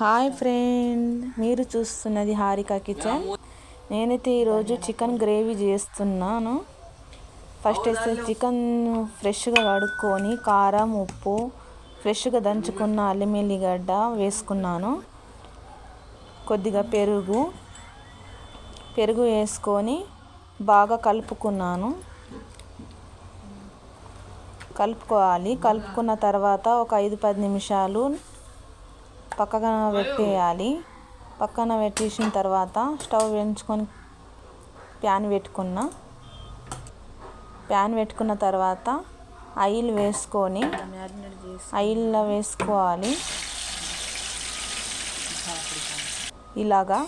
Hi friend మీరు చూస్తున్నది Harika kitchen. నేనైతే ఈరోజు చికెన్ గ్రేవీ చేస్తున్నాను. ఫస్ట్ అయితే చికెన్ ఫ్రెష్గా కడుక్కొని కారం ఉప్పు ఫ్రెష్గా దంచుకున్న అల్లం ఎల్లిగడ్డ వేసుకున్నాను. కొద్దిగా పెరుగు పెరుగు వేసుకొని బాగా కలుపుకున్నాను. కలుపుకోవాలి. కలుపుకున్న తర్వాత ఒక ఐదు పది నిమిషాలు పక్కన పెట్టేయాలి. పక్కన పెట్టేసిన తర్వాత స్టవ్ పెంచుకొని ప్యాన్ పెట్టుకున్న. ప్యాన్ పెట్టుకున్న తర్వాత ఆయిల్ వేసుకొని ఆయిల్లో వేసుకోవాలి. ఇలాగా.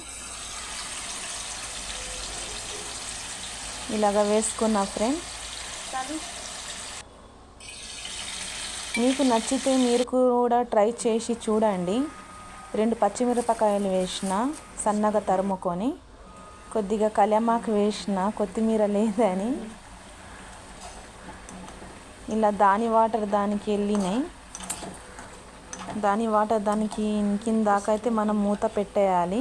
ఇలాగ వేసుకున్న ఫ్రెండ్. మీకు నచ్చితే మీరు కూడా ట్రై చేసి చూడండి. రెండు పచ్చిమిరపకాయలు వేసిన సన్నగా తరుముకొని కొద్దిగా కళ్యామాకు వేసిన కొత్తిమీర లేదని ఇలా దాని వాటర్ దానికి వెళ్ళినాయి. దాని వాటర్ దానికి కిందాకైతే మనం మూత పెట్టేయాలి.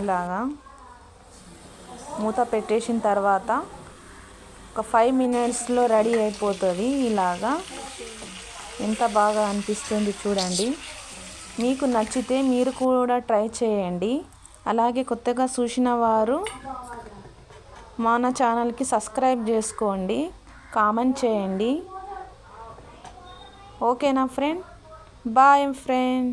ఇలాగా మూత పెట్టేసిన తర్వాత ఒక ఫైవ్ మినిట్స్లో రెడీ అయిపోతుంది ఇలాగా. ఎంత బాగా అనిపిస్తుంది చూడండి. మీకు నచ్చితే మీరు కూడా ట్రై చేయండి. అలాగే కొత్తగా చూసిన వారు మన ఛానల్కి సబ్స్క్రైబ్ చేసుకోండి. కామెంట్ చేయండి. ఓకేనా ఫ్రెండ్? Boy friend.